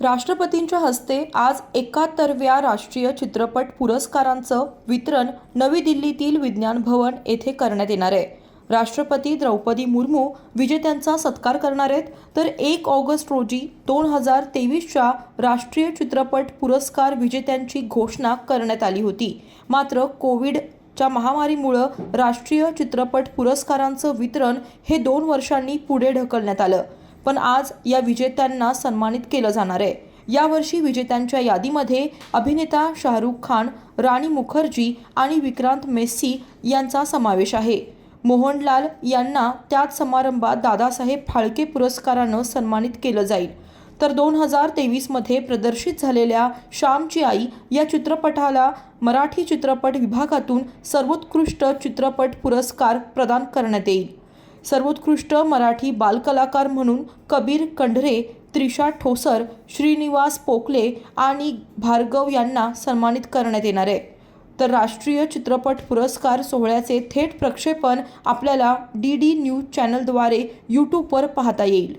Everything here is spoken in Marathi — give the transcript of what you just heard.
राष्ट्रपतींच्या हस्ते आज एकाहत्तरव्या राष्ट्रीय चित्रपट पुरस्कारांचं वितरण नवी दिल्लीतील विज्ञान भवन येथे करण्यात येणार आहे. राष्ट्रपती द्रौपदी मुर्मू विजेत्यांचा सत्कार करणार आहेत. तर एक ऑगस्ट रोजी दोन हजार तेवीसच्या राष्ट्रीय चित्रपट पुरस्कार विजेत्यांची घोषणा करण्यात आली होती. मात्र कोविडच्या महामारीमुळं राष्ट्रीय चित्रपट पुरस्कारांचं वितरण हे दोन वर्षांनी पुढे ढकलण्यात आलं. पण आज या विजेत्यांना सन्मानित केलं जाणार आहे. यावर्षी विजेत्यांच्या यादीमध्ये अभिनेता शाहरुख खान राणी मुखर्जी आणि विक्रांत मेस्सी यांचा समावेश आहे. मोहनलाल यांना त्याच समारंभात दादासाहेब फाळके पुरस्कारानं सन्मानित केलं जाईल. तर दोन हजार तेवीसमध्ये प्रदर्शित झालेल्या श्यामची आई या चित्रपटाला मराठी चित्रपट विभागातून सर्वोत्कृष्ट चित्रपट पुरस्कार प्रदान करण्यात येईल. सर्वोत्कृष्ट मराठी बालकलाकार म्हणून कबीर कंढरे त्रिशा ठोसर श्रीनिवास पोकले आणि भार्गव यांना सन्मानित करण्यात येणार आहे. तर राष्ट्रीय चित्रपट पुरस्कार सोहळ्याचे थेट प्रक्षेपण आपल्याला डी डी न्यूज चॅनलद्वारे यूट्यूबवर पाहता येईल.